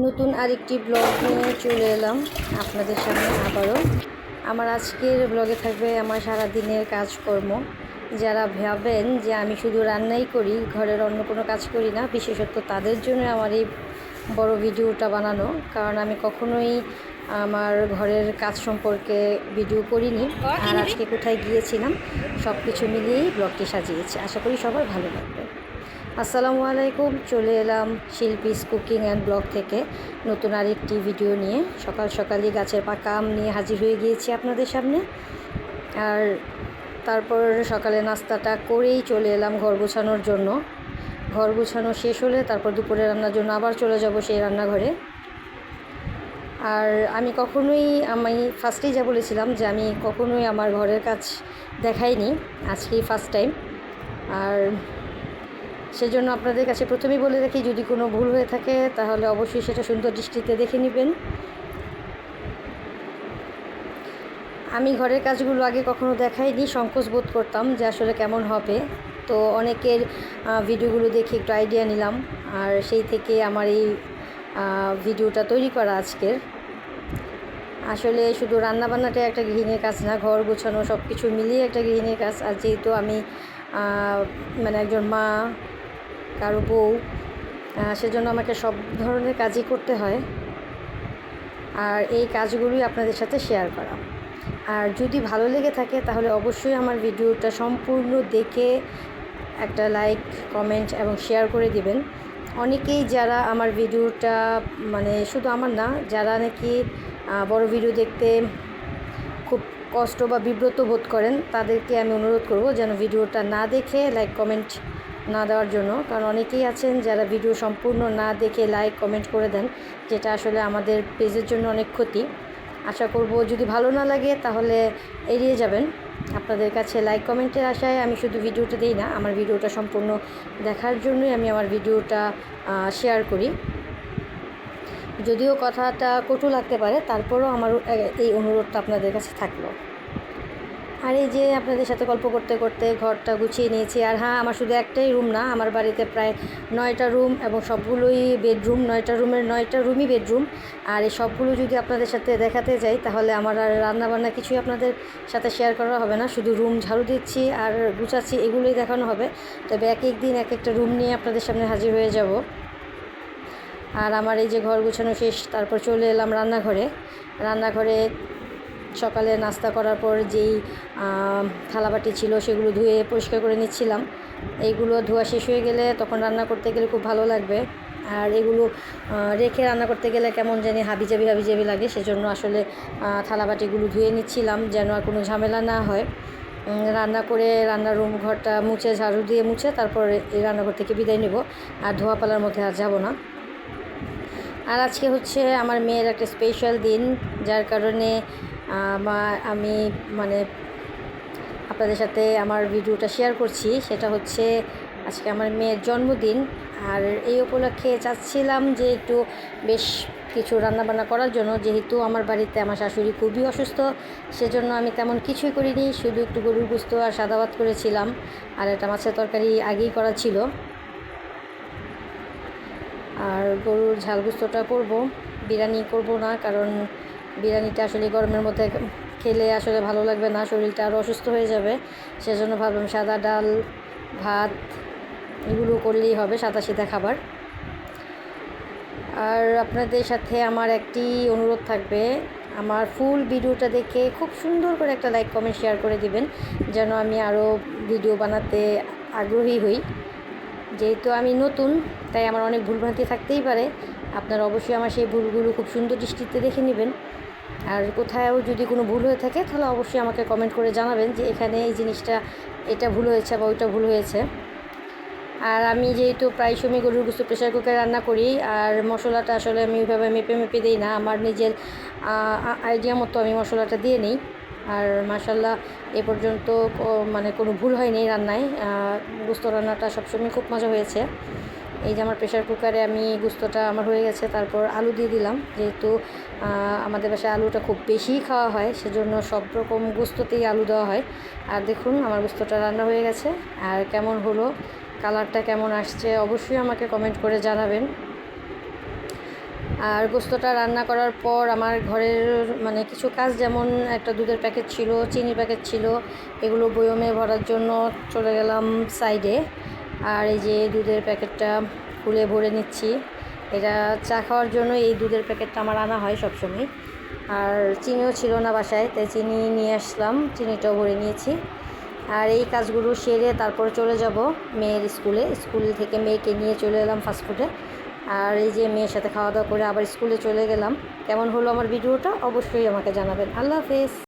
নতুন আরেকটি ব্লগ নিয়ে চলে এলাম আপনাদের সামনে আবারও। আমার আজকের ব্লগে থাকবে আমার সারাদিনের কাজকর্ম। যারা ভাবেন যে আমি শুধু রান্নাই করি, ঘরের অন্য কোনো কাজ করি না, বিশেষত তাদের জন্য আমার এই বড় ভিডিওটা বানানো। কারণ আমি কখনোই আমার ঘরের কাজ সম্পর্কে ভিডিও করিনি। আর আজকে কোথায় গিয়েছিলাম সব কিছু মিলিয়েই ব্লগটি সাজিয়েছি। আশা করি সবার ভালো লাগবে। আসসালামু আলাইকুম, চলে এলাম শিল্পীস কুকিং অ্যান্ড ব্লগ থেকে। নতুন আরেকটি ভিডিও নিয়ে। সকাল সকালই গাছের পাকা আম নিয়ে হাজির হয়ে গিয়েছি আপনাদের সামনে। আর তারপর সকালে নাস্তাটা করেই চলে এলাম ঘর গোছানোর জন্য। ঘর গোছানো শেষ হলে তারপর দুপুরে রান্নার জন্য আবার চলে যাব সেই রান্নাঘরে। আর আমি কখনোই, আমি ফার্স্টেই যা বলেছিলাম যে আমি কখনোই আমার ঘরের কাজ দেখাইনি, আজকেই ফার্স্ট টাইম আর সেজন্য আপনাদের কাছে প্রথমেই বলে রাখি, যদি কোনো ভুল হয়ে থাকে, তাহলে অবশ্যই সেটা সুন্দর দৃষ্টিতে দেখে নেবেন। আমি ঘরের কাজগুলো আগে কখনো দেখাইনি, সংকোচ বোধ করতাম যে আসলে কেমন হবে। তো অনেকের ভিডিওগুলো দেখে একটু আইডিয়া নিলাম। আর সেই থেকে আমার এই ভিডিওটা তৈরি করা আজকের। আসলে শুধু রান্নাবান্নাটাই একটা গৃহিণীর কাজ না, ঘর গোছানো সব কিছু মিলিয়ে একটা গৃহিণীর কাজ। আর যেহেতু আমি মানে একজন মা কারও বউ সেজন্য আমাকে সব ধরনের কাজই করতে হয়। আর এই কাজগুলোই আপনাদের সাথে শেয়ার করা আর যদি ভালো লেগে থাকে, তাহলে অবশ্যই আমার ভিডিওটা সম্পূর্ণ দেখে একটা লাইক কমেন্ট এবং শেয়ার করে দিবেন। অনেকেই যারা আমার ভিডিওটা মানে শুধু আমার না, যারা নাকি বড় ভিডিও দেখতে খুব কষ্ট বা বিব্রত বোধ করেন, তাদেরকে আমি অনুরোধ করব যেন ভিডিওটা না দেখে লাইক কমেন্ট না দেওয়ার জন্য। কারণ অনেকেই আছেন যারা ভিডিও সম্পূর্ণ না দেখে লাইক কমেন্ট করে দেন, যেটা আসলে আমাদের পেজের জন্য অনেক ক্ষতি। আশা করব যদি ভালো না লাগে তাহলে এড়িয়ে যাবেন। আপনাদের কাছে লাইক কমেন্টের আশায় আমি শুধু ভিডিওটা দিই না, আমার ভিডিওটা সম্পূর্ণ দেখার জন্যই আমি আমার ভিডিওটা শেয়ার করি। যদিও কথাটা কটু লাগতে পারে, তারপরেও আমার এই অনুরোধটা আপনাদের কাছে থাকল। আর এই যে আপনাদের সাথে গল্প করতে করতে ঘরটা গুছিয়ে নিয়েছি, আর হ্যাঁ আমার শুধু একটাই রুম না, আমার বাড়িতে প্রায় নয়টা রুম এবং সবগুলোই বেডরুম নয়টা রুমের নয়টা রুমই বেডরুম আর এই সবগুলো যদি আপনাদের সাথে দেখাতে যাই, তাহলে আমার আর রান্নাবান্না কিছুই আপনাদের সাথে শেয়ার করা হবে না। শুধু রুম ঝাড়ু দিচ্ছি আর গুছাচ্ছি, এগুলোই দেখানো হবে। তবে এক এক দিন, এক একটা রুম নিয়ে আপনাদের সামনে হাজির হয়ে যাব। আর আমার এই যে ঘর গুছানো শেষ, তারপর চলে এলাম রান্নাঘরে। রান্নাঘরে সকালে নাস্তা করার পর যেই থালাবাটি ছিল সেগুলো ধুয়ে পরিষ্কার করে নিচ্ছিলাম। এইগুলো ধোয়া শেষ হয়ে গেলে তখন রান্না করতে গেলে খুব ভালো লাগবে। আর এগুলো রেখে রান্না করতে গেলে কেমন জানি হাবিজাবি হাবিজাবি লাগে, সেজন্য আসলে থালাবাটিগুলো ধুয়ে নিচ্ছিলাম যেন আর কোনো ঝামেলা না হয়। রান্না করে রান্নার রুম ঘরটা মুছে, ঝাড়ু দিয়ে মুছে, তারপর এই রান্নাঘর থেকে বিদায় নেব। আর ধোয়া পালার মধ্যে আর যাব না। আর আজকে হচ্ছে আমার মেয়ের একটা স্পেশাল দিন, যার কারণে আমার, আমি মানে আপনাদের সাথে আমার ভিডিওটা শেয়ার করছি। সেটা হচ্ছে আজকে আমার মেয়ের জন্মদিন। আর এই উপলক্ষে চাচ্ছিলাম যে একটু বেশ কিছু রান্নাবান্না করার জন্য। যেহেতু আমার বাড়িতে আমার শাশুড়ি খুবই অসুস্থ, সেজন্য আমি তেমন কিছুই করিনি। শুধু একটু গরুর গুস্ত আর সাদা ভাত করেছিলাম। আর একটা মাছের তরকারি আগেই করা ছিল। আর গরুর ঝাল গুস্তটা করব। বিরিয়ানি করব না, কারণ বিরিয়ানিটা আসলে গরমের মধ্যে খেলে আসলে ভালো লাগবে না, শরীরটা আরও অসুস্থ হয়ে যাবে। সেজন্য ভাবলাম সাদা ডাল, ভাত এগুলো করলেই হবে সাদা সিধা খাবার। আর আপনাদের সাথে আমার একটি অনুরোধ থাকবে, আমার ফুল ভিডিওটা দেখে খুব সুন্দর করে একটা লাইক, কমেন্ট, শেয়ার করে দিবেন, যেন আমি আরও ভিডিও বানাতে আগ্রহী হই। যেহেতু আমি নতুন, তাই আমার অনেক ভুলভ্রান্তি থাকতেই পারে। আপনারা অবশ্যই আমার সেই ভুলগুলো খুব সুন্দর দৃষ্টিতে দেখে নেবেন। আর কোথাও যদি কোনো ভুল হয়ে থাকে, তাহলে অবশ্যই আমাকে কমেন্ট করে জানাবেন যে এখানে এই জিনিসটা এটা ভুল হয়েছে বা ওইটা ভুল হয়েছে। আর আমি যেহেতু প্রায় সময় গরুর গুস্ত প্রেশার কুকারে রান্না করি, আর মশলাটা আসলে আমি ওইভাবে মেপে মেপে দিই না। আমার নিজের আইডিয়া মতো আমি মশলাটা দিয়ে নিই। আর মাসাল্লাহ এ পর্যন্ত মানে কোনো ভুল হয়নি রান্নায়। গুস্ত রান্নাটা সবসময় খুব মজা হয়েছে। এই যে আমার প্রেশার কুকারে আমি গুস্তটা আমার হয়ে গেছে, তারপর আলু দিয়ে দিলাম। যেহেতু আমাদের বাসায় আলুটা খুব বেশিই খাওয়া হয়, সেজন্য সব রকম গুস্ততেই আলু দেওয়া হয়। আর দেখুন, আমার গুস্তটা রান্না হয়ে গেছে। আর কেমন হলো, কালারটা কেমন আসছে, অবশ্যই আমাকে কমেন্ট করে জানাবেন। আর গোস্তটা রান্না করার পর আমার ঘরের মানে কিছু কাজ যেমন একটা দুধের প্যাকেট ছিল চিনি প্যাকেট ছিল, এগুলো বয়মে ভরার জন্য চলে গেলাম সাইডে আর এই যে দুধের প্যাকেটটা খুলে ভরে নিচ্ছি। এটা চা খাওয়ার জন্য এই দুধের প্যাকেটটা আমার আনা হয় সবসময়। আর চিনিও ছিল না বাসায়, তাই চিনি নিয়ে আসলাম, চিনিটাও ভরে নিয়েছি। আর এই কাজগুলো সেরে তারপরে চলে যাব মেয়ের স্কুলে। স্কুল থেকে মেয়েকে নিয়ে চলে এলাম ফাস্টফুডে আর এই যে মেয়ের সাথে খাওয়া দাওয়া করে আবার স্কুলে চলে গেলাম। কেমন হলো আমার ভিডিওটা? অবশ্যই আমাকে জানাবেন। আল্লাহ হাফেজ।